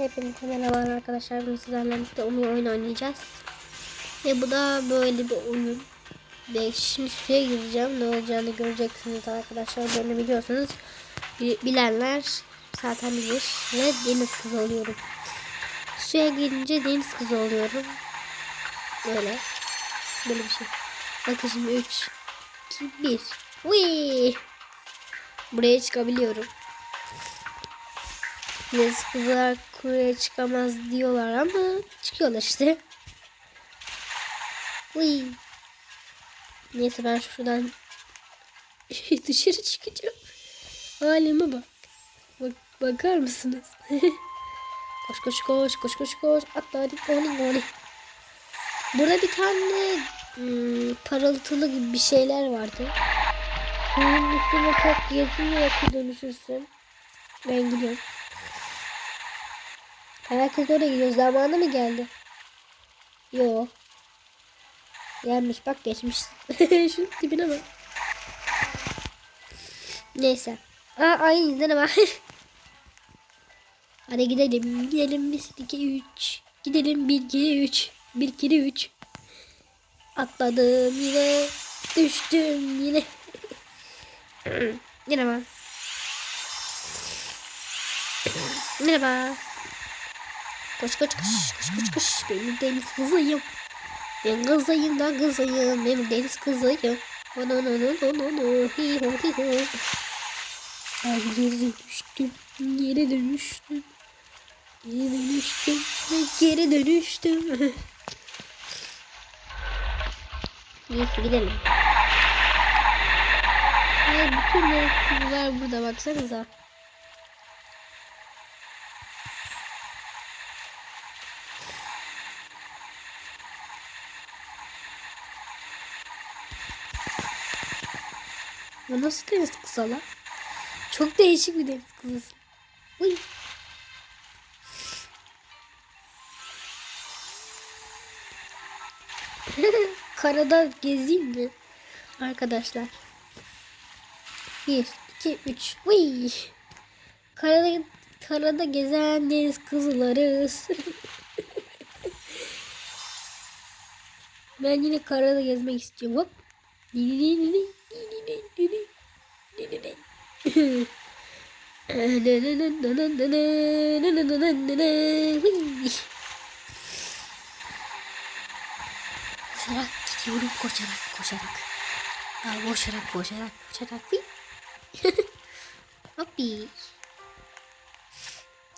Hepinize merhaba arkadaşlar. Bugün sizlerle birlikte Umi oyun oynayacağız. Ve bu da böyle bir oyun. Ve şimdi suya gireceğim. Ne olacağını göreceksiniz arkadaşlar. Beni biliyorsunuz. Bi- Bilenler zaten bilir. Ve deniz kızı oluyorum. Suya girince deniz kızı oluyorum. Böyle. Böyle bir şey. Bakın şimdi 3, 2, 1. Wee! Buraya çıkabiliyorum. Deniz kızlar kuraya çıkamaz diyorlar ama çıkıyorlar işte. Uy. Neyse ben şuradan dışarı çıkacağım. Halime bak. bak bakar mısınız? koş koş koş koş koş koş. Atla hadi hadi hadi. Burada bir tane hmm, parıltılı gibi bir şeyler vardı. Suyun üstüne çok geziniyor ki dönüşürsün. Ben gidiyorum. Herkes oraya gidiyor. Zamanı mı geldi? Yo. Gelmiş bak geçmiş. Şu tipine bak. Neyse. Aa aynı izlene bak. Hadi gidelim. Gidelim 1 2 3. Gidelim 1 2 3. 1 2 3. Atladım yine. Düştüm yine. Merhaba. Merhaba. Koş koş koş koş koş koş. Benim deniz kızıyım. Ben kızıyım da kızıyım. Benim deniz kızıyım. No no no no no no no. Hi ho hi ho. Ben geri dönüştüm. Geri dönüştüm. Geri dönüştüm. Geri dönüştüm. Neyse gidelim. Ay bütün deniz kızlar burada baksanıza. Bu nasıl deniz kızı lan? Çok değişik bir deniz kızı. Uy. Karada gezeyim mi? Arkadaşlar. Bir, iki, üç. Uy. Karada, karada gezen deniz kızlarız. ben yine karada gezmek istiyorum. Hop. Koşarak gidiyorum koşarak koşarak. Ya koşarak koşarak koşarak. Hoppi.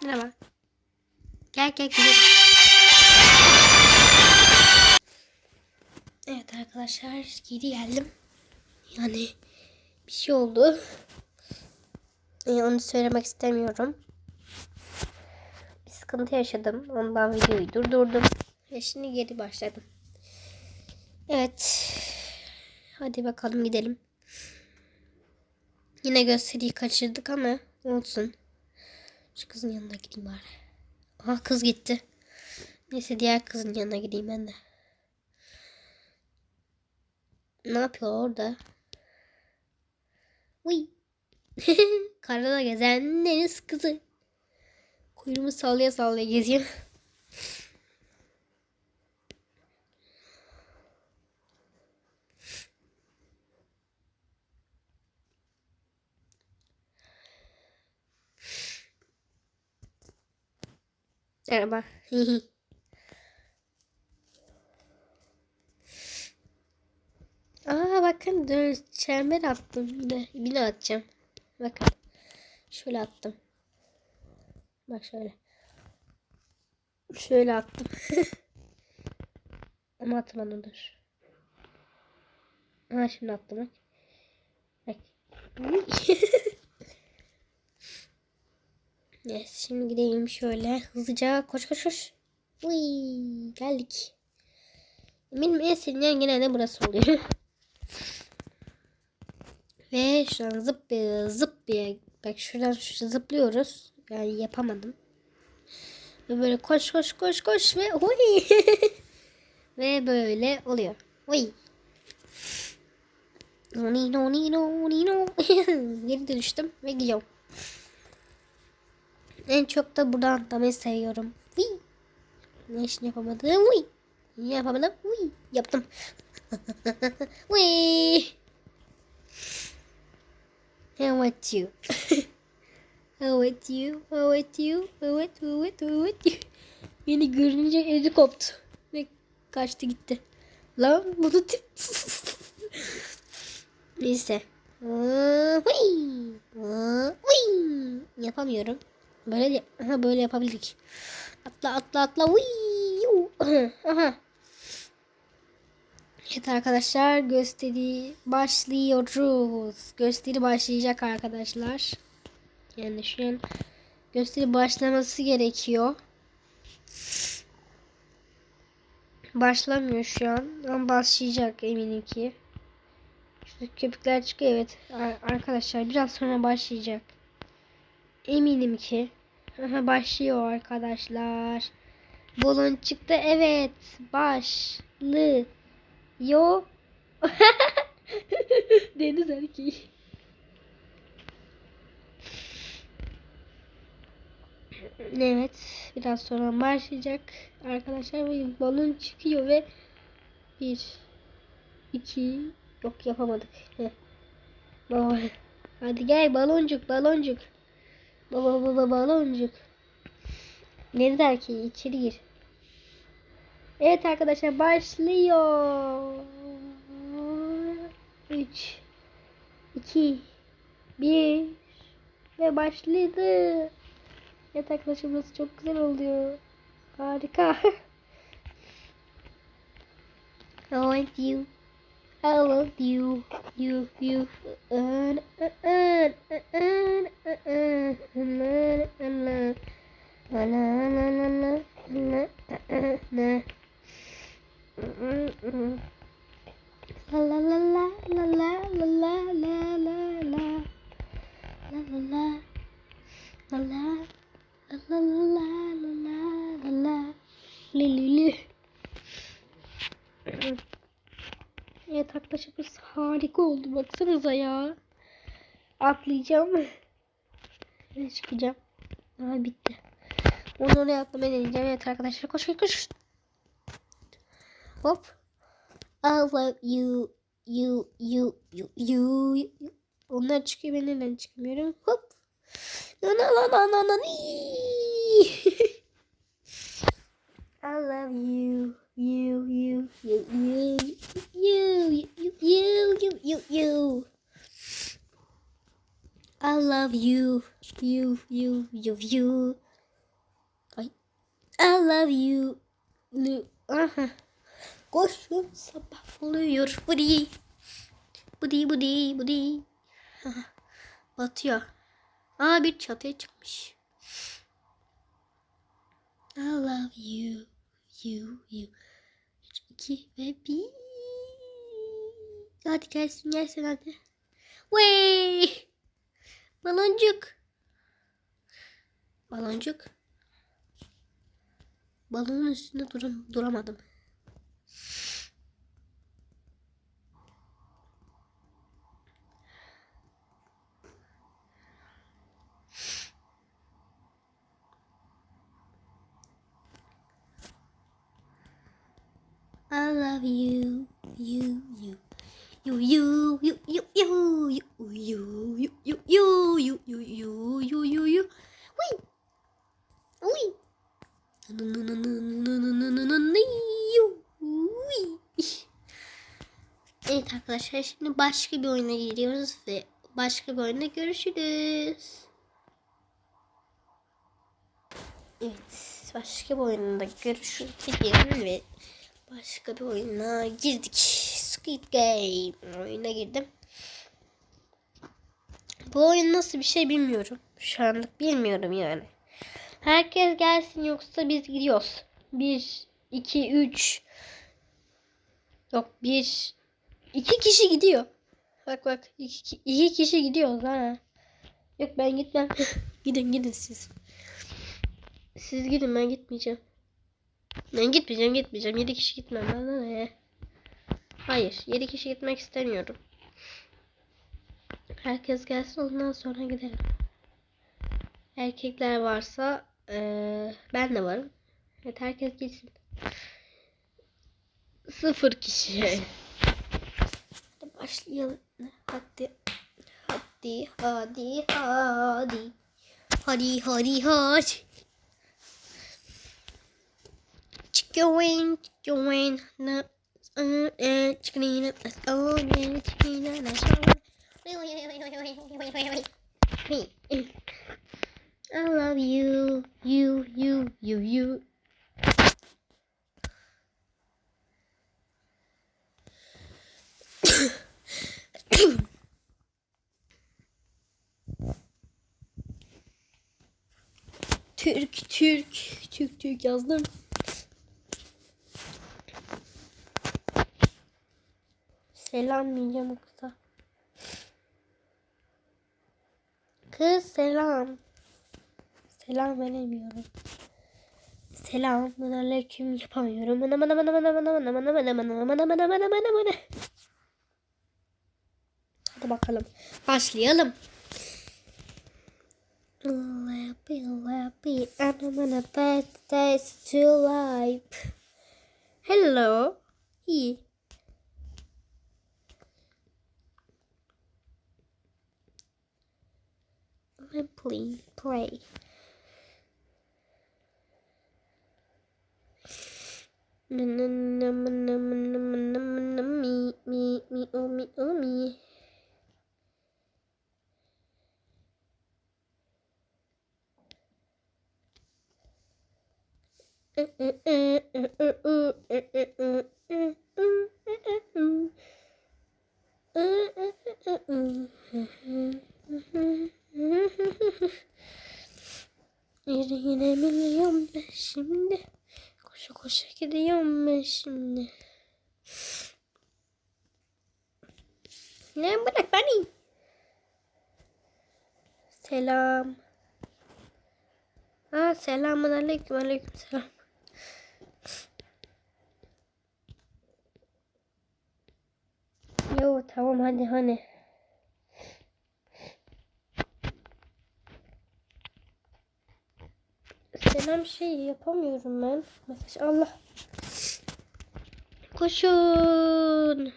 Merhaba. Gel gel gidelim. Evet arkadaşlar geri geldim. Yani bir şey oldu. Ee, onu söylemek istemiyorum. Bir sıkıntı yaşadım. Ondan videoyu durdurdum. Ve şimdi geri başladım. Evet. Hadi bakalım gidelim. Yine gösteriyi kaçırdık ama olsun. Şu kızın yanına gideyim bari. Aha kız gitti. Neyse diğer kızın yanına gideyim ben de. Ne yapıyor orada? Uy. Karada gezen deniz kızı. Kuyruğumu sallaya sallaya geziyor. Merhaba. Aa bakın dur çember attım yine. Atacağım. Bakın. Şöyle attım. Bak şöyle. Şöyle attım. Ama atmadım dur. Aa şimdi attım bak. Bak. evet şimdi gideyim şöyle hızlıca koş koş koş. Uy, geldik. Benim en sevdiğim genelde burası oluyor. Ve şu an zıplaya zıplaya bak şuradan şu zıplıyoruz. Yani yapamadım. Ve böyle koş koş koş koş ve huy. ve böyle oluyor. Huy. Noni noni noni no. Geri dönüştüm ve gidiyorum. En çok da buradan atlamayı seviyorum. Vii. Ne işini yapamadım? Niye yapamadım? Vii. Yaptım. Vii. How about you? How about you? How about you? How about, how about, how about you? Beni görünce ezi koptu. Ve kaçtı gitti. Lan bunu tip. Neyse. Yapamıyorum. Böyle de, aha böyle yapabildik. Atla atla atla. Aha. Evet arkadaşlar gösteri başlıyoruz. Gösteri başlayacak arkadaşlar. Yani şu an gösteri başlaması gerekiyor. Başlamıyor şu an ama başlayacak eminim ki. Şu köpükler çıkıyor evet Ar- arkadaşlar biraz sonra başlayacak. Eminim ki. Aha, başlıyor arkadaşlar. Balon çıktı evet başlı yo Deniz erkeği. Evet, biraz sonra başlayacak arkadaşlar ve balon çıkıyor ve bir, iki, yok yapamadık. Baba, hadi gel baloncuk, baloncuk. Baba baba baloncuk. Deniz erkeği içeri gir. Evet arkadaşlar başlıyor. 3 2 1 ve başladı. Evet arkadaşlar burası çok güzel oluyor. Harika. I want you. I love you. You, you. La la la la la la la la. La la la la la la la la la la la la la la la la La la la la la la la Li li li. Evet burası harika oldu baksanıza ya. Atlayacağım. Ve çıkacağım. Aa bitti. Onu oraya atlamayı deneyeceğim. Evet arkadaşlar koş koş koş. Hop. I love you. You, you, you, you. Onlar çıkıyor ben neden çıkamıyorum. Hop. Na na na na na na. I love you. You, you, you, you, you, you, you, you, you, you. I love you. You, you, you, you. I love you. Lu. Koşun sabah oluyor. Budi. Budi budi budi. Batıyor. Aa bir çatıya çıkmış. I love you. You, you. 3, 2 ve 1. Hadi gelsin gelsin hadi. Wey! Baloncuk. Baloncuk. Balonun üstünde duram duramadım. I love you, you, you. You, you, you, you, you, you, you, you, you, you, you, you, you, you, you. Uy. Uy. Evet arkadaşlar şimdi başka bir oyuna giriyoruz ve başka bir oyunda görüşürüz. Evet başka bir oyunda görüşürüz diyelim ve başka bir oyuna girdik. Squid Game oyuna girdim. Bu oyun nasıl bir şey bilmiyorum. Şu anlık bilmiyorum yani. Herkes gelsin yoksa biz gidiyoruz. 1, 2, 3. Yok 1, 2 kişi gidiyor. Bak bak 2 iki kişi gidiyoruz ha. Yok ben gitmem. gidin gidin siz. Siz gidin ben gitmeyeceğim. Ben gitmeyeceğim gitmeyeceğim. 7 kişi gitmem. Bana ne? Hayır. 7 kişi gitmek istemiyorum. Herkes gelsin ondan sonra gidelim. erkekler varsa eee, ben de varım. Evet herkes gitsin. Sıfır kişi. Hadi başlayalım. Hadi. Hadi hadi hadi. Hadi hadi hadi. Chicken chicken na uh uh chicken oh yeah chicken na I love you you you you you Türk Türk Türk Türk yazdım. Selam o kıza. Kız selam. Selam veremiyorum. Selamun aleyküm yapamıyorum. Mana mana mana mana mana mana mana mana mana mana mana mana mana mana. Hadi bakalım. Başlayalım. Lappy lappy I'm on a days to life. Hello. İyi. I'm playing play. Na na na na na na na na na me me me oh me oh me. Yine milyon ben şimdi. Koşa koşa gidiyorum ben şimdi. Ne bırak beni. Selam. Ha selamun aleyküm aleyküm selam. Yo tamam hadi hani Selam şey yapamıyorum ben. Mesaj Allah. Koşun.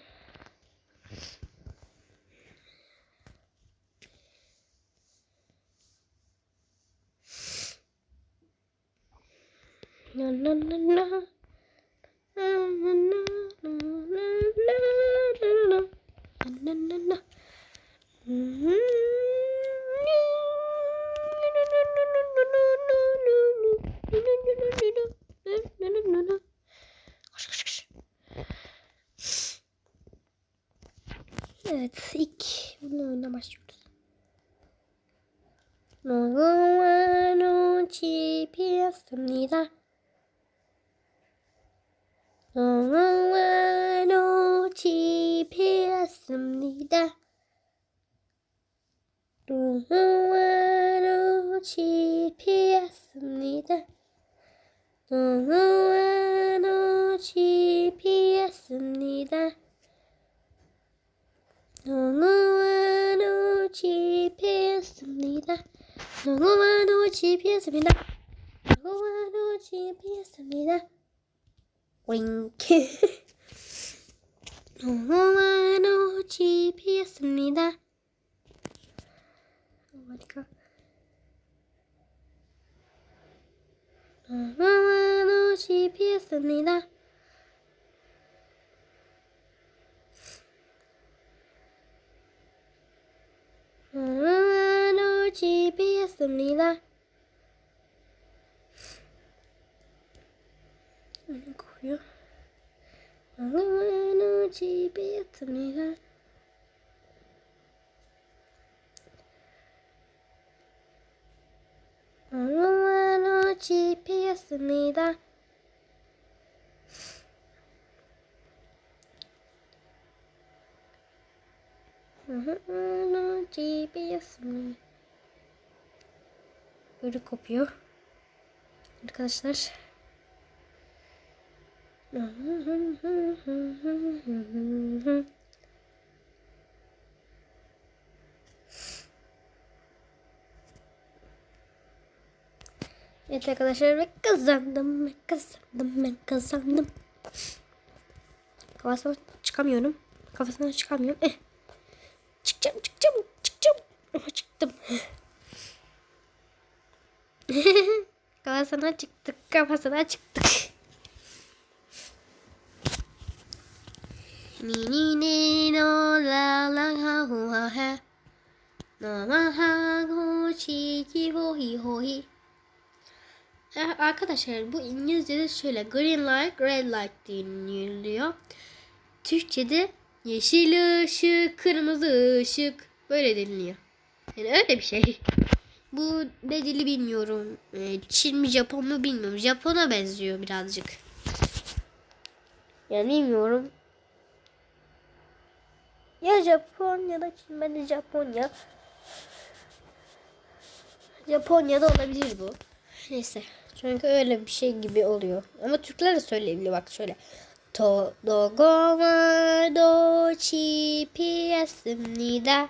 Na na na. Na 너무한 옷이 피었습니다. 너무한 옷이 피었습니다. 너무한 옷이 피었습니다. 너무한 옷이 피었습니다. 너무한 옷이 피었습니다. 윙크. Oh my god. 마마는 옷이 피했습니다. 마마는 옷이 피했습니다. 아니고요. 마마는 옷이 피했습니다. 노원우치 피었습니다. 노원우치 피었습니다. Böyle kopuyor. Arkadaşlar. Evet arkadaşlar ve kazandım. Ben kazandım. Ben kazandım. Kafasına çıkamıyorum. Kafasına çıkamıyorum. Eh. Çıkacağım çıkacağım çıkacağım. Ama çıktım. kafasına çıktık. Kafasına çıktık. Ni ni ni no la la ha hu ha ha. No ma ha hu chi chi ho hi ho hi. Eh, Arkadaşlar bu İngilizce'de şöyle green light, red light deniliyor. Türkçe'de yeşil ışık, kırmızı ışık böyle deniliyor. Yani öyle bir şey. Bu ne dili bilmiyorum. Ee, Çin mi Japon mu bilmiyorum. Japon'a benziyor birazcık. Yani bilmiyorum. Ya Japon ya da Çin. Ben de Japonya. Japonya'da olabilir bu. Neyse. Çünkü öyle bir şey gibi oluyor. Ama Türkler de söyleyebiliyor bak şöyle. To do go wa do chi pi da.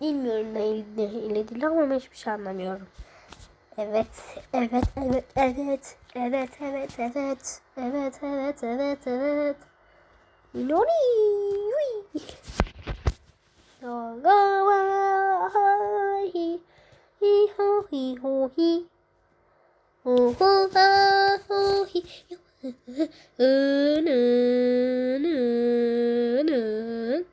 Bilmiyorum ne ile değil ama hiçbir şey anlamıyorum. Evet, evet, evet, evet, evet, evet, evet, evet, evet, evet, evet. Nori, ui. Do go wa hi hi ho hi ho hi. Ho ho ha ho hi.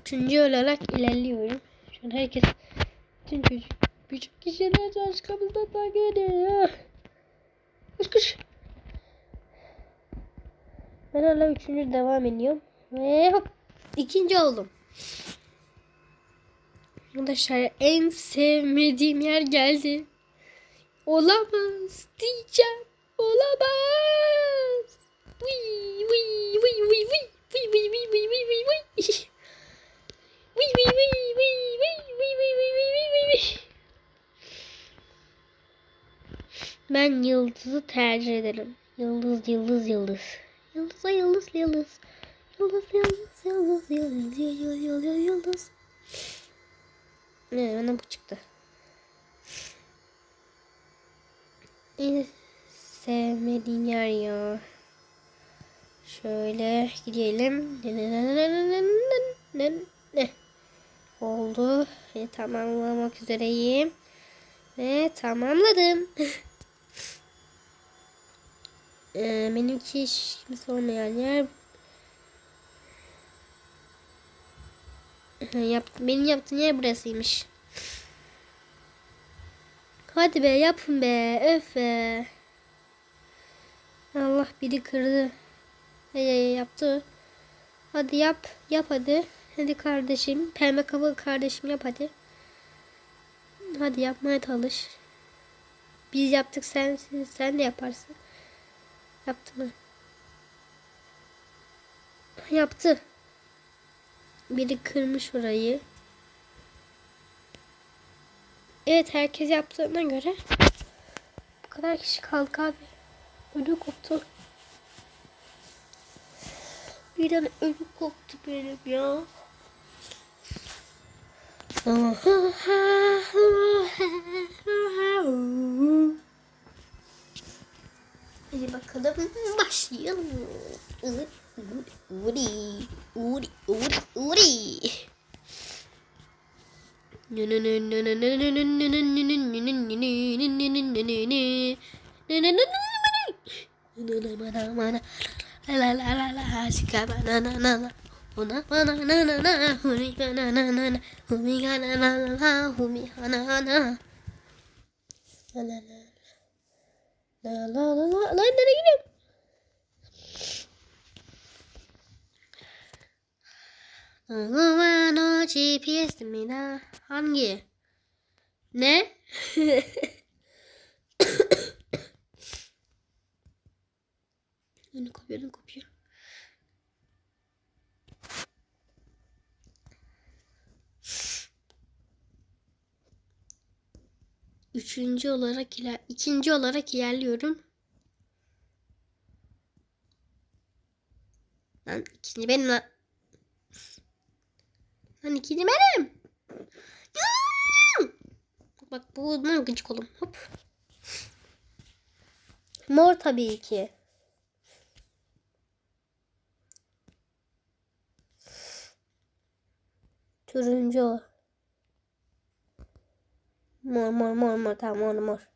Üçüncü olarak ilerliyorum. Şu an herkes bütün çocuk küçük kişiler arkamızda takip ediyor. Kış kış. Ben hala üçüncü devam ediyorum. Ve hop ikinci oldum. Arkadaşlar en sevmediğim yer geldi. Olamaz diyeceğim. Olamaz. Vıy vıy vıy vıy vıy vıy vıy vıy vıy vıy vıy vıy. Vıy vıy vıy vıy vıy vıy vıy vıy vıy vıy vıy. Ben yıldızı tercih ederim. Yıldız, yıldız, yıldız. Yıldız, yıldız, yıldız. Yıldız, yıldız, yıldız, yıldız, yıldız, yıldız, yıldız. Ne, bana bu çıktı. En sevmediğim yer ya. Şöyle gidelim. Ne. Oldu. Ve tamamlamak üzereyim. Ve tamamladım. ee, benimki hiç kimse olmayan yer. Yap, benim yaptığım yer burasıymış. Hadi be yapın be. Öf be. Allah biri kırdı. Hey, hey, yaptı. Hadi yap. Yap hadi. Hadi kardeşim. Pembe kafalı kardeşim yap hadi. Hadi yapmaya çalış. Biz yaptık sen sen de yaparsın. Yaptı mı? Yaptı. Biri kırmış orayı. Evet herkes yaptığına göre bu kadar kişi kaldı abi. Ödü koptu. Birden ödü koptu benim ya. Hadi bakalım başlayalım. Uri uri uri. Lan nereye gidiyorum? Umarım GPS'imden hangi? Ne? Önü kopya, önü kopya. Üçüncü olarak iler, ikinci olarak ilerliyorum. Lan ikinci benim. Lan ikinci benim. Bak bu bunun gıcık olum. Hop. Mor tabii ki. Turuncu. Mor mor mor mor tamam mor mor.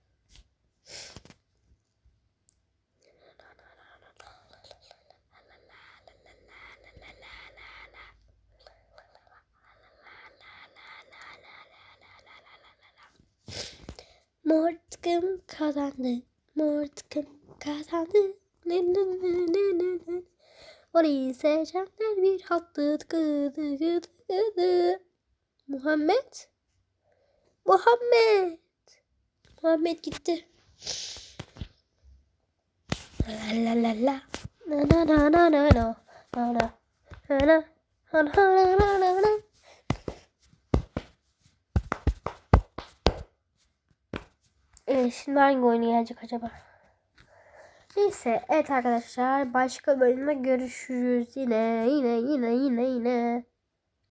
Mor tıkım kazandı. Mor tıkım kazandı. Orayı seçenler bir hattı tıkı tıkı. Muhammed. Muhammed. Muhammed gitti. La la la la. Na na na na na na. Na na. Na na. Na na na na na. Evet, şimdi hangi oyun gelecek acaba? Neyse evet arkadaşlar başka bölümde görüşürüz yine yine yine yine yine.